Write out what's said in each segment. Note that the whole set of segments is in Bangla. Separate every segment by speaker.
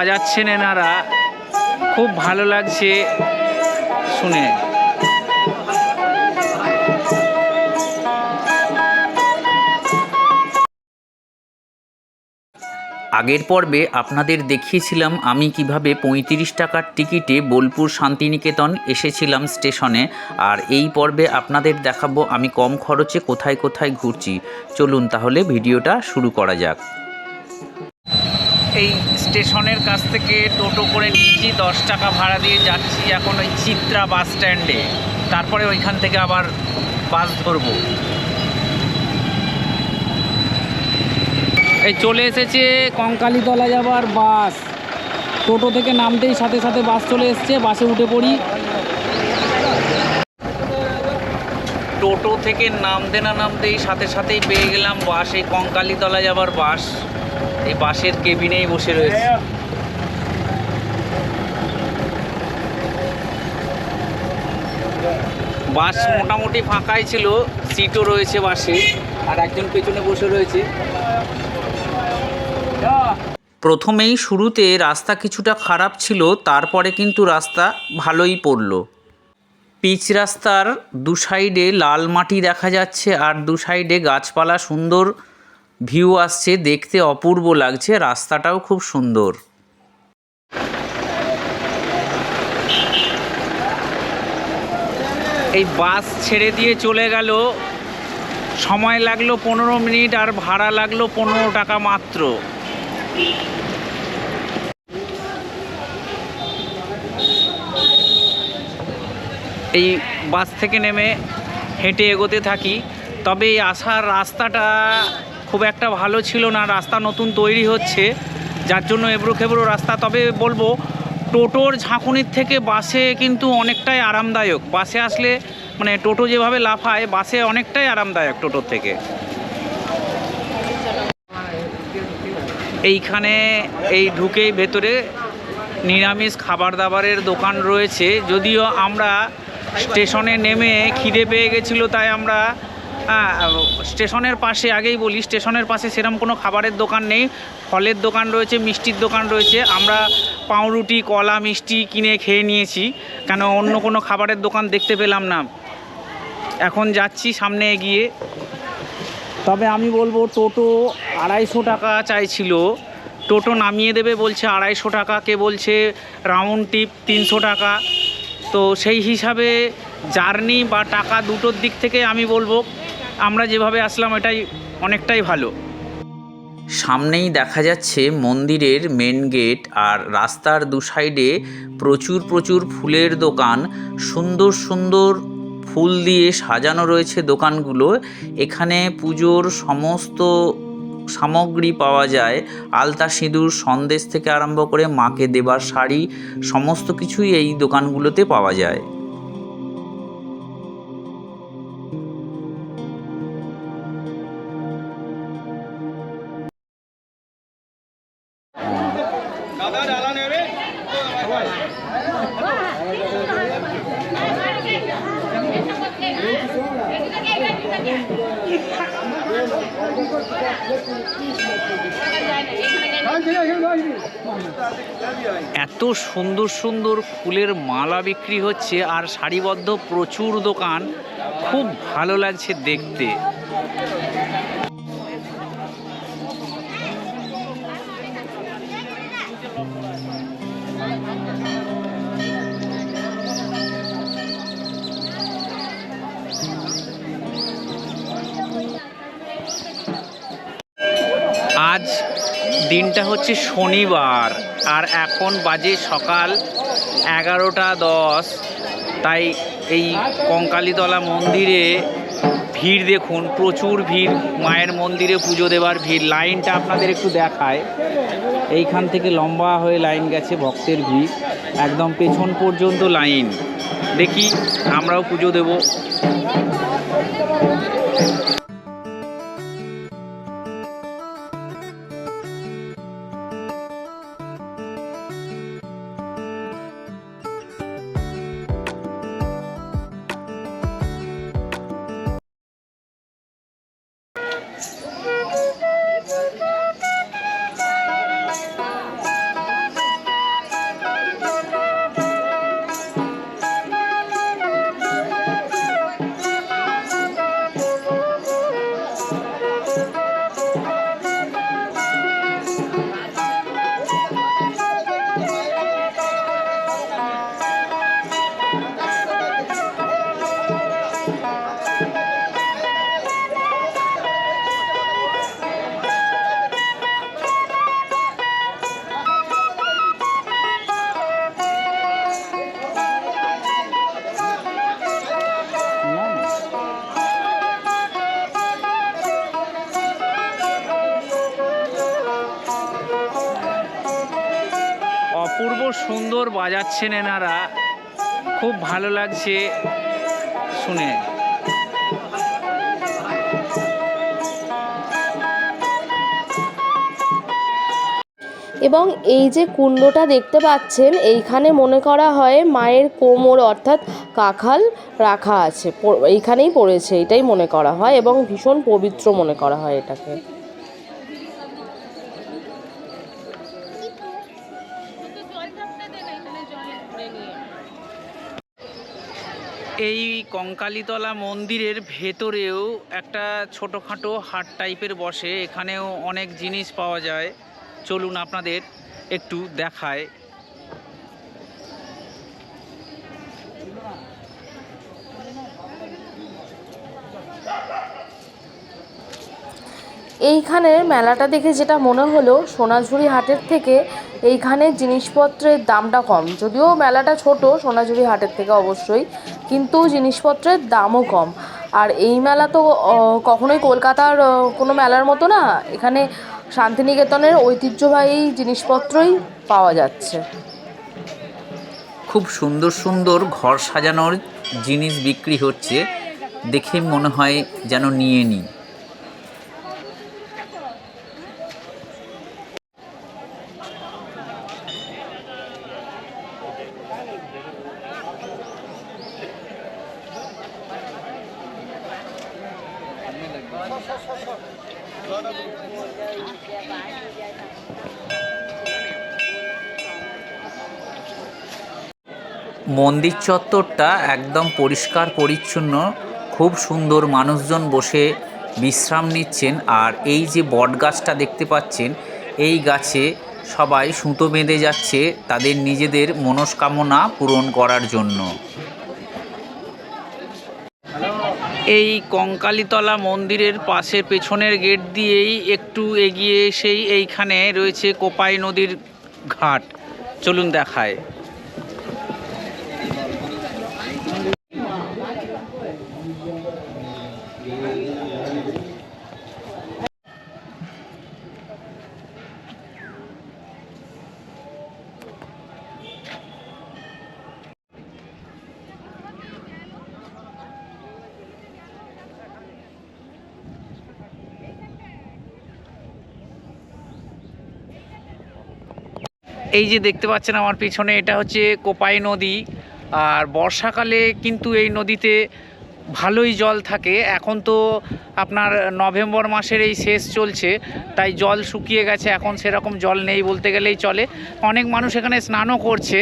Speaker 1: বাজাচ্ছেন এনারা। খুব ভালো লাগছে শুনে। আগের পর্বে আপনাদের দেখিয়েছিলাম আমি কীভাবে পঁয়ত্রিশ টাকার টিকিটে বোলপুর শান্তিনিকেতন এসেছিলাম স্টেশনে। আর এই পর্বে আপনাদের দেখাবো আমি কম খরচে কোথায় কোথায় ঘুরছি। চলুন তাহলে ভিডিওটা শুরু করা যাক। এই স্টেশনের কাছ থেকে টোটো করে নিয়েছি, দশ টাকা ভাড়া দিয়ে যাচ্ছি এখন ওই চিত্রা বাস স্ট্যান্ডে। তারপরে ওইখান থেকে আবার বাস ধরবো। এই চলে এসেছে কঙ্কালীতলা যাবার বাস। টোটো থেকে নামতেই সাথে সাথে বাস চলে এসছে, বাসে উঠে পড়ি। টোটো থেকে নামতে না নামতেই সাথে সাথেই পেয়ে গেলাম বাস, এই কঙ্কালীতলা যাবার বাস। এই বাসের কেবিনেই বসে রয়েছে। বাস মোটামুটি ফাঁকাই ছিল, সিটও রয়েছে বাসে আর একজন পেছনে বসে রয়েছে। প্রথমেই শুরুতে রাস্তা কিছুটা খারাপ ছিল, তারপরে কিন্তু রাস্তা ভালোই পড়ল। পিচ রাস্তার দু সাইডে লাল মাটি দেখা যাচ্ছে, আর দু সাইডে গাছপালা সুন্দর ভিউ আসছে, দেখতে অপূর্ব লাগছে, রাস্তাটাও খুব সুন্দর। এই বাস ছেড়ে দিয়ে চলে গেল। সময় লাগল পনেরো মিনিট আর ভাড়া লাগল পনেরো টাকা মাত্র। এই বাস থেকে নেমে হেঁটে এগোতে থাকি, তবে এই আসার রাস্তাটা খুব একটা ভালো ছিল না, রাস্তা নতুন তৈরি হচ্ছে, যার জন্য এবড়ো খেবড়ো রাস্তা। তবে বলব, টোটোর ঝাঁকুনির থেকে বাসে কিন্তু অনেকটাই আরামদায়ক। বাসে আসলে মানে টোটো যেভাবে লাফায়, বাসে অনেকটাই আরামদায়ক টোটোর থেকে। এইখানে, এই ঢুকেই ভেতরে নিরামিষ খাবার দাবারের দোকান রয়েছে। যদিও আমরা স্টেশনে নেমে খিদে পেয়ে গেছিল, তাই আমরা স্টেশনের পাশে আগেই বলি, স্টেশনের পাশে সেরকম কোনো খাবারের দোকান নেই। ফলের দোকান রয়েছে, মিষ্টির দোকান রয়েছে। আমরা পাউরুটি, কলা, মিষ্টি কিনে খেয়ে নিয়েছি। কেন অন্য কোনো খাবারের দোকান দেখতে পেলাম না। এখন যাচ্ছি সামনে এগিয়ে। তবে আমি বলব, টোটো আড়াইশো টাকা চাইছিল। টোটো নামিয়ে দেবে বলছে আড়াইশো টাকা। কে বলছে রাউন্ড টিপ তিনশো টাকা। তো সেই হিসাবে জার্নি বা টাকা দুটোর দিক থেকে আমি বলব আমরা যেভাবে আসলাম, এটাই অনেকটাই ভালো। সামনেই দেখা যাচ্ছে মন্দিরের মেন গেট আর রাস্তার দু সাইডে প্রচুর প্রচুর ফুলের দোকান। সুন্দর সুন্দর ফুল দিয়ে সাজানো রয়েছে দোকানগুলো। এখানে পুজোর সমস্ত সামগ্রী পাওয়া যায়। আলতা সিঁদুর, সন্দেশ থেকে আরম্ভ করে মাকে দেবার শাড়ি, সমস্ত কিছুই এই দোকানগুলোতে পাওয়া যায়। এত সুন্দর সুন্দর ফুলের মালা বিক্রি হচ্ছে আর সারিবদ্ধ প্রচুর দোকান। খুব ভালো লাগছে দেখতে। আজ দিনটা হচ্ছে শনিবার, আর এখন বাজে সকাল এগারোটা দশ। তাই এই কঙ্কালীতলা মন্দিরে ভিড় দেখুন, প্রচুর ভিড়। মায়ের মন্দিরে পুজো দেওয়ার ভিড়। লাইনটা আপনাদের একটু দেখায়। এইখান থেকে লম্বা হয়ে লাইন গেছে, ভক্তের ভিড়। একদম পেছন পর্যন্ত লাইন। দেখি আমরাও পুজো দেবো। বাজাচ্ছেন এনারা। খুব ভালো লাগছে শুনে।
Speaker 2: এবং এই যে কুণ্ডটা দেখতে পাচ্ছেন, এইখানে মনে করা হয় মায়ের কোমর অর্থাৎ কাখাল রাখা আছে এইখানেই পড়েছে, এটাই মনে করা হয় এবং ভীষণ পবিত্র মনে করা হয় এটাকে।
Speaker 1: এই কঙ্কালীতলা মন্দিরের ভেতরেও একটা ছোটোখাটো হাট টাইপের বসে, এখানেও অনেক জিনিস পাওয়া যায়। চলুন আপনাদের একটু দেখায়।
Speaker 2: এইখানের মেলাটা দেখে যেটা মনে হলো, সোনাঝুরি হাটের থেকে এইখানে জিনিসপত্রের দামটা কম। যদিও মেলাটা ছোট, সোনাঝুরি হাটের থেকে অবশ্যই, কিন্তু জিনিসপত্রের দামও কম। আর এই মেলা তো কখনোই কলকাতার কোনো মেলার মতো না। এখানে শান্তিনিকেতনের ঐতিহ্যবাহী জিনিসপত্রই পাওয়া যাচ্ছে।
Speaker 1: খুব সুন্দর সুন্দর ঘর সাজানোর জিনিস বিক্রি হচ্ছে, দেখে মনে হয় যেন নিয়ে নিই। মন্দির চত্বরটা একদম পরিষ্কার, পরিচ্ছন্ন। খুব সুন্দর মানুষজন বসে বিশ্রাম নিচ্ছেন। আর এই যে বট গাছটা দেখতে পাচ্ছেন, এই গাছে সবাই সুতো বেঁধে যাচ্ছে তাদের নিজেদের মনস্কামনা পূরণ করার জন্য। এই কঙ্কালীতলা মন্দিরের পাশে পেছনের গেট দিয়েই একটু এগিয়ে এসেই এইখানে রয়েছে কোপাই নদীর ঘাট। চলুন দেখায়। এই যে দেখতে পাচ্ছেন আমার পিছনে, এটা হচ্ছে কোপাই নদী। আর বর্ষাকালে কিন্তু এই নদীতে ভালোই জল থাকে। এখন তো আপনার নভেম্বর মাসের এই শেষ চলছে, তাই জল শুকিয়ে গেছে। এখন সেরকম জল নেই বলতে গেলেই চলে। অনেক মানুষ এখানে স্নানও করছে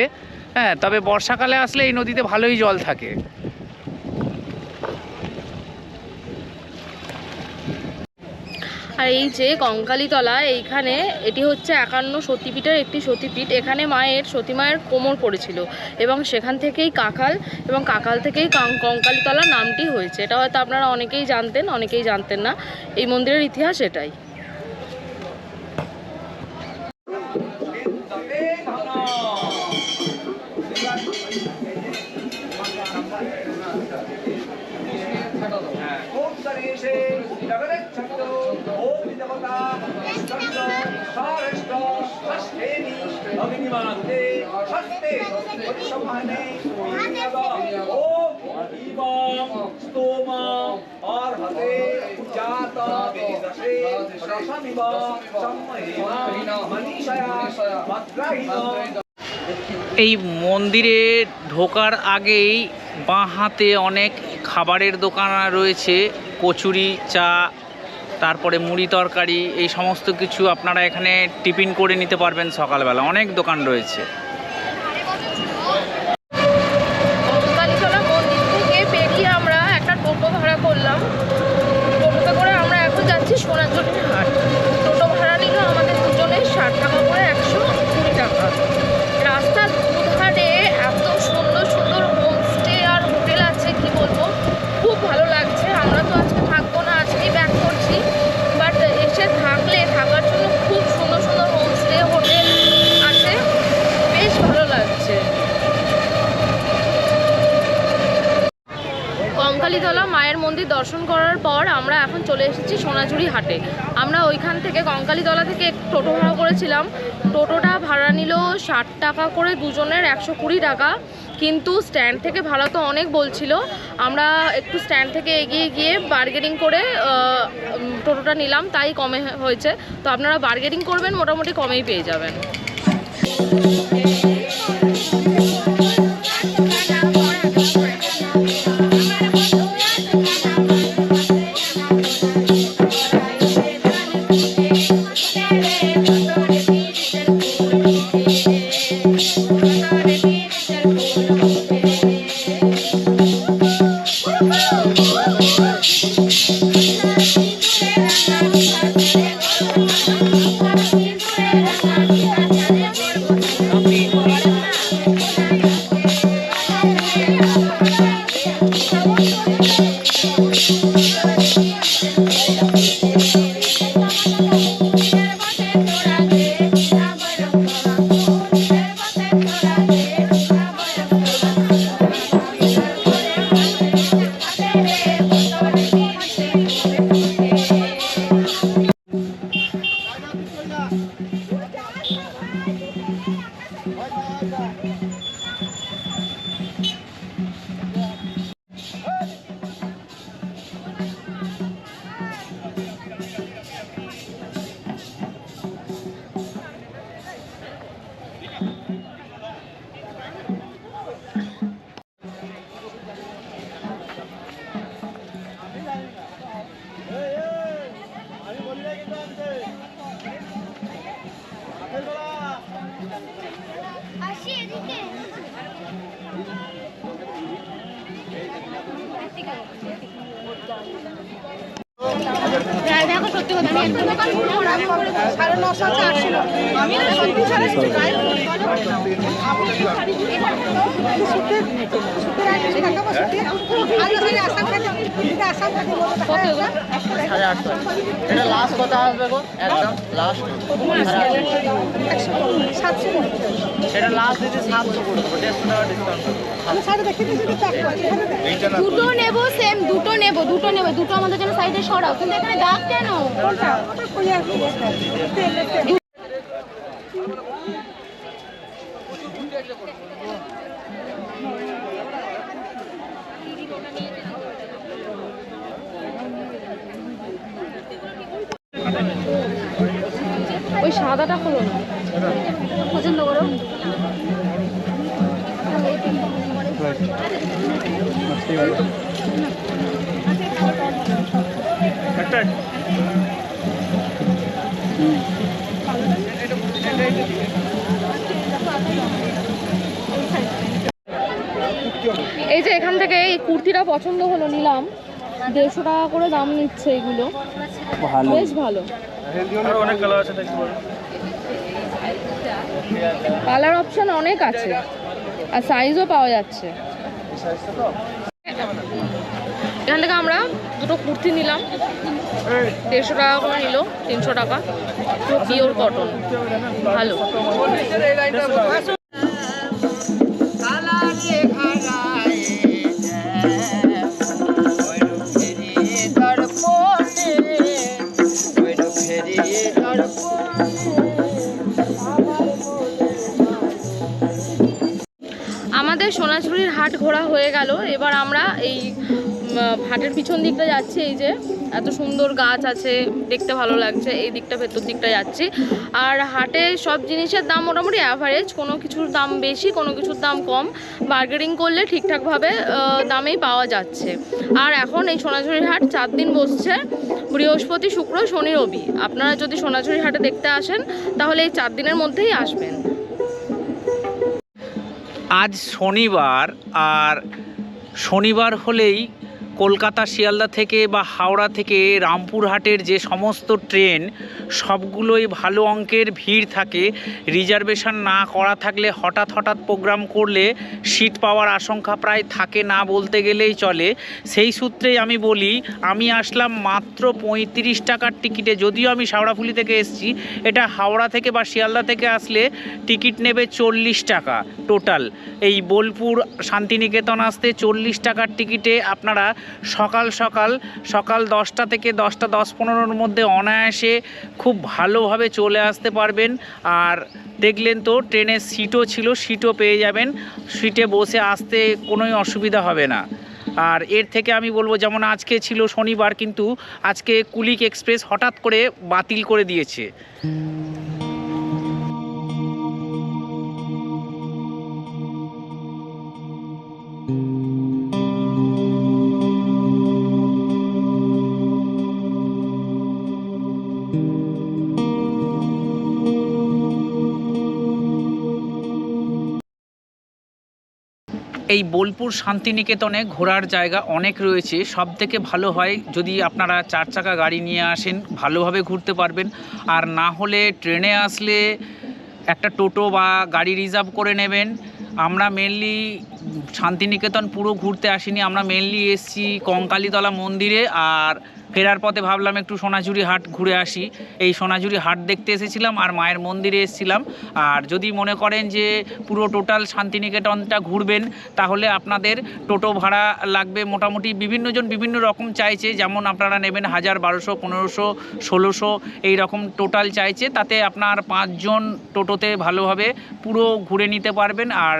Speaker 1: হ্যাঁ তবে বর্ষাকালে আসলে এই নদীতে ভালোই জল থাকে।
Speaker 2: আর এই যে কঙ্কালীতলা, এইখানে এটি হচ্ছে একান্ন সতীপীঠের একটি সতীপীঠ। এখানে মায়ের, সতী মায়ের কোমর পড়েছিল এবং সেখান থেকেই কাকাল এবং কাকাল থেকেই কঙ্কালীতলা নামটি হয়েছে। এটা হয়তো আপনারা অনেকেই জানতেন অনেকেই জানতেন না। এই মন্দিরের ইতিহাস এটাই।
Speaker 3: Thank you.
Speaker 1: এই মন্দিরে ঢোকার আগেই বাঁ হাতে অনেক খাবারের দোকান রয়েছে কচুরি চা তারপরে মুড়ি তরকারি, এই সমস্ত কিছু আপনারা এখানে টিফিন করে নিতে পারবেন সকালবেলা। অনেক দোকান রয়েছে
Speaker 2: কঙ্কালীতলা মন্দির থেকে বেরিয়ে আমরা একটা টোটো ভাড়া করলাম টোটোতে করে আমরা এখন যাচ্ছি সোনাঝুরি হাট টোটো ভাড়া নিল আমাদের দুজনের ষাট টাকা করে একশো কুড়ি টাকা রাস্তার দুধারে এত সুন্দর সুন্দর হোমস্টে আর হোটেল আছে কি বলব খুব ভালো লাগছে আমরা তো আজকে থাকব না আজকেই ব্যাক করছি বাট এসে থাকলে থাকার জন্য খুব সুন্দর সুন্দর হোমস্টে হোটেল আছে বেশ ভালো লাগছে কঙ্কালীতলা মায়ের মায়ের মন্দির দর্শন করার পর আমরা এখন চলে এসেছি সোনাঝুরি হাটে। আমরা ওইখান থেকে কঙ্কালীতলা থেকে টোটো ভাড়া করেছিলাম। টোটোটা ভাড়া নিল ষাট টাকা করে দুজনের একশো কুড়ি টাকা। কিন্তু স্ট্যান্ড থেকে ভাড়া তো অনেক বলছিল। আমরা একটু স্ট্যান্ড থেকে এগিয়ে গিয়ে বার্গেনিং করে টোটোটা নিলাম, তাই কমে হয়েছে। তো আপনারা বার্গেনিং করবেন, মোটামুটি কমেই পেয়ে যাবেন।
Speaker 4: change. সাড়ে নশো আছে আটশো আমি সাড়ে
Speaker 5: আটশো এটা লাস্ট কত আসবে গো? একদম লাস্ট সেটা লাস্ট দিতে সাতশো করে দেড়শো টাকা ডিসকাউন্ট
Speaker 4: দুটো নেব সেম দুটো নেব দুটো নেব দুটো আমাদের জন্য সাইডে সরাও। কিন্তু এখানে দাগ কেন?
Speaker 2: এই যে এখান থেকে এই কুর্তিটা পছন্দ হলো নিলাম। দেড়শো টাকা করে দাম নিচ্ছে এগুলো। বেশ ভালো।
Speaker 1: অনেক কালার আছে
Speaker 2: কালার অপশন অনেক আছে। আর সাইজও পাওয়া যাচ্ছে। এখান থেকে আমরা দুটো কুর্তি নিলাম। দেড়শো টাকা করে নিল, তিনশো টাকা। পিওর কটন ভালো। আমাদের সোনাঝুরির হাট ঘোরা হয়ে গেল। এবার আমরা এই হাটের পিছন দিকটা যাচ্ছি, এই যে এত সুন্দর গাছ আছে, দেখতে ভালো লাগছে, এই দিকটা ভেতর দিকটা যাচ্ছি। আর হাটে সব জিনিসের দাম মোটামুটি অ্যাভারেজ কোনো কিছুর দাম বেশি, কোনো কিছুর দাম কম। বার্গেনিং করলে ঠিকঠাকভাবে দামেই পাওয়া যাচ্ছে। আর এখন এই সোনাঝুরির হাট চার দিন বসছে, বৃহস্পতি, শুক্র, শনি, রবি। আপনারা যদি সোনাঝুরির হাটে দেখতে আসেন, তাহলে এই চার দিনের মধ্যেই আসবেন।
Speaker 1: আজ শনিবার, আর শনিবার হলেই কলকাতা, শিয়ালদা থেকে বা হাওড়া থেকে রামপুরহাটের যে সমস্ত ট্রেন, সবগুলোই ভালো অঙ্কের ভিড় থাকে। রিজার্ভেশন না করা থাকলে হঠাৎ হঠাৎ প্রোগ্রাম করলে সিট পাওয়ার আশঙ্কা প্রায় থাকে না বলতে গেলেই চলে। সেই সূত্রেই আমি বলি, আমি আসলাম মাত্র পঁয়ত্রিশ টাকার টিকিটে। যদিও আমি শাওড়াফুলি থেকে এসেছি, এটা হাওড়া থেকে বা শিয়ালদা থেকে আসলে টিকিট নেবে চল্লিশ টাকা টোটাল। এই বোলপুর শান্তিনিকেতন আসতে চল্লিশ টাকার টিকিটে আপনারা সকাল সকাল সকাল দশটা থেকে দশটা দশ পনেরোর মধ্যে অনায়াসে খুব ভালোভাবে চলে আসতে পারবেন। আর দেখলেন তো ট্রেনের সিটও ছিল, সিটও পেয়ে যাবেন। সিটে বসে আসতে কোনোই অসুবিধা হবে না। আর এর থেকে আমি বলব, যেমন আজকে ছিল শনিবার, কিন্তু আজকে কুলিক এক্সপ্রেস হঠাৎ করে বাতিল করে দিয়েছে। এই বোলপুর শান্তিনিকেতনে ঘোরার জায়গা অনেক রয়েছে। সব থেকে ভালো হয় যদি আপনারা চার চাকা গাড়ি নিয়ে আসেন, ভালোভাবে ঘুরতে পারবেন। আর না হলে ট্রেনে আসলে একটা টোটো বা গাড়ি রিজার্ভ করে নেবেন। আমরা মেনলি শান্তিনিকেতন পুরো ঘুরতে আসিনি, আমরা মেনলি এসছি কঙ্কালীতলা মন্দিরে। আর ফেরার পথে ভাবলাম একটু সোনাঝুরি হাট ঘুরে আসি। এই সোনাঝুরি হাট দেখতে এসেছিলাম আর মায়ের মন্দিরে এসেছিলাম। আর যদি মনে করেন যে পুরো টোটাল শান্তিনিকেতনটা ঘুরবেন, তাহলে আপনাদের টোটো ভাড়া লাগবে মোটামুটি বিভিন্নজন বিভিন্ন রকম চাইছে। যেমন আপনারা নেবেন হাজার বারোশো, পনেরোশো, ষোলোশো, এই রকম টোটাল চাইছে। তাতে আপনার পাঁচজন টোটোতে ভালোভাবে পুরো ঘুরে নিতে পারবেন। আর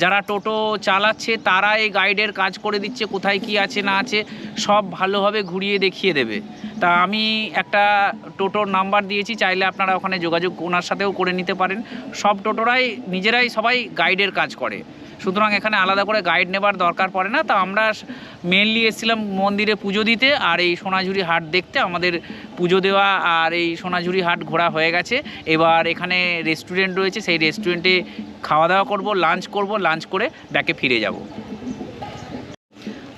Speaker 1: যারা টোটো চালাচ্ছে, তারা এই গাইডের কাজ করে দিচ্ছে, কোথায় কি আছে, না আছে, সব ভালোভাবে ঘুরিয়ে দেখিয়ে দেবে। তা আমি একটা টোটোর নাম্বার দিয়েছি, চাইলে আপনারা ওখানে যোগাযোগ ওনার সাথেও করে নিতে পারেন। সব টোটোরাই নিজেরাই সবাই গাইডের কাজ করে। সুতরাং এখানে আলাদা করে গাইড নেবার দরকার পড়ে না। তা আমরা মেনলি এসেছিলাম মন্দিরে পুজো দিতে, আর এই সোনাঝুরি হাট দেখতে। আমাদের পুজো দেওয়া আর এই সোনাঝুরি হাট ঘোরা হয়ে গেছে। এবার এখানে রেস্টুরেন্ট রয়েছে, সেই রেস্টুরেন্টে খাওয়া দাওয়া করব লাঞ্চ করব লাঞ্চ করে ব্যাকে ফিরে যাব।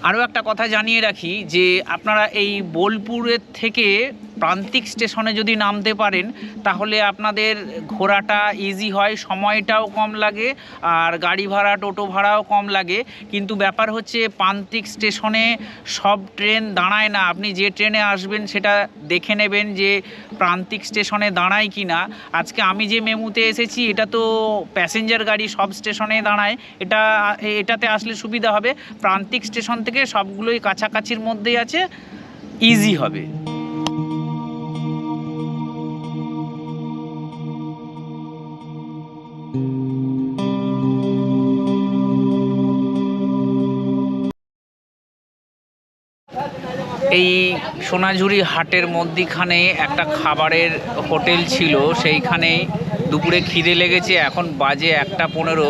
Speaker 1: আরও একটা কথা জানিয়ে রাখি যে আপনারা এই বোলপুরের থেকে প্রান্তিক স্টেশনে যদি নামতে পারেন, তাহলে আপনাদের ঘোরাটা ইজি হয়, সময়টাও কম লাগে, আর গাড়ি ভাড়া, টোটো ভাড়াও কম লাগে। কিন্তু ব্যাপার হচ্ছে, প্রান্তিক স্টেশনে সব ট্রেন দাঁড়ায় না। আপনি যে ট্রেনে আসবেন, সেটা দেখে নেবেন যে প্রান্তিক স্টেশনে দাঁড়ায় কি না আজকে আমি যে মেমুতে এসেছি, এটা তো প্যাসেঞ্জার গাড়ি সব স্টেশনে দাঁড়ায়। এটা, এটাতে আসলে সুবিধা হবে। প্রান্তিক স্টেশন থেকে সবগুলোই কাছাকাছির মধ্যেই আছে ইজি হবে। সোনাঝুরি হাটের মধ্যিখানে একটা খাবারের হোটেল ছিল। সেইখানে দুপুরে খিদে লেগেছে, এখন বাজে একটা পনেরো।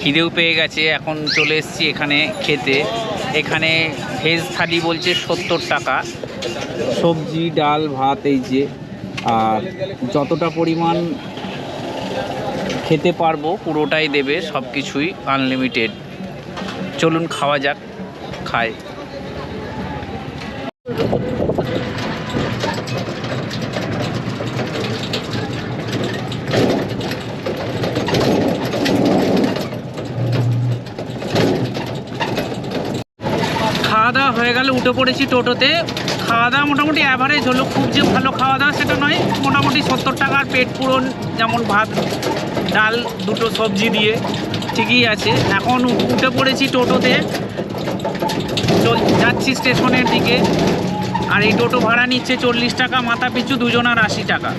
Speaker 1: খিদেও পেয়ে গেছে, এখন চলে এসেছি এখানে খেতে। এখানে ভেজ থালি বলছে সত্তর টাকা। সবজি, ডাল, ভাত, এই যে, আর যতটা পরিমাণ খেতে পারব পুরোটাই দেবে সব কিছুই আনলিমিটেড। চলুন খাওয়া যাক খায় খাওয়া দাওয়া হয়ে গেলে উঠে পড়েছি টোটোতে। খাওয়া দাওয়া মোটামুটি অ্যাভারেজ হলো। খুব যে ভালো খাওয়া দাওয়া সেটা নয়, মোটামুটি সত্তর টাকার পেট পূরণ যেমন ভাত, ডাল, দুটো সবজি দিয়ে, ঠিকই আছে। এখন উঠে পড়েছি টোটোতে। চল, যাচ্ছি স্টেশনের দিকে। আর এই টোটো ভাড়া নিচ্ছে চল্লিশ টাকা, মাথা পিছু দুজনার আশি টাকা।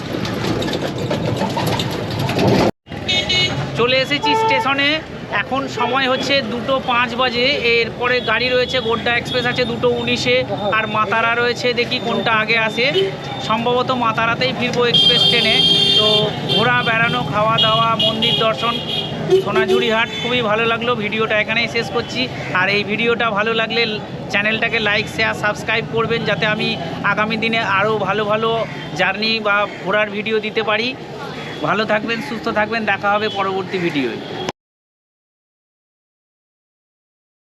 Speaker 1: চলে এসেছি স্টেশনে। এখন সময় হচ্ছে দুটো পাঁচ বাজে, এরপরে গাড়ি রয়েছে গোড্ডা এক্সপ্রেস আছে দুটো উনিশে, আর মাতারা রয়েছে দেখি কোনটা আগে আসে। সম্ভবত মাতারাতেই ফিরবো এক্সপ্রেস ট্রেনে। তো ঘোরা, বেড়ানো খাওয়া দাওয়া মন্দির দর্শন সোনাঝুরি হাট খুবই ভালো লাগল। ভিডিওটা এখানেই শেষ করছি। আর এই ভিডিওটা ভালো লাগলে চ্যানেলটাকে লাইক, শেয়ার, সাবস্ক্রাইব করবেন যাতে আমি আগামী দিনে আরও ভালো ভালো জার্নি বা ঘোরার ভিডিও দিতে পারি। ভালো থাকবেন, সুস্থ থাকবেন। দেখা হবে পরবর্তী ভিডিওয়।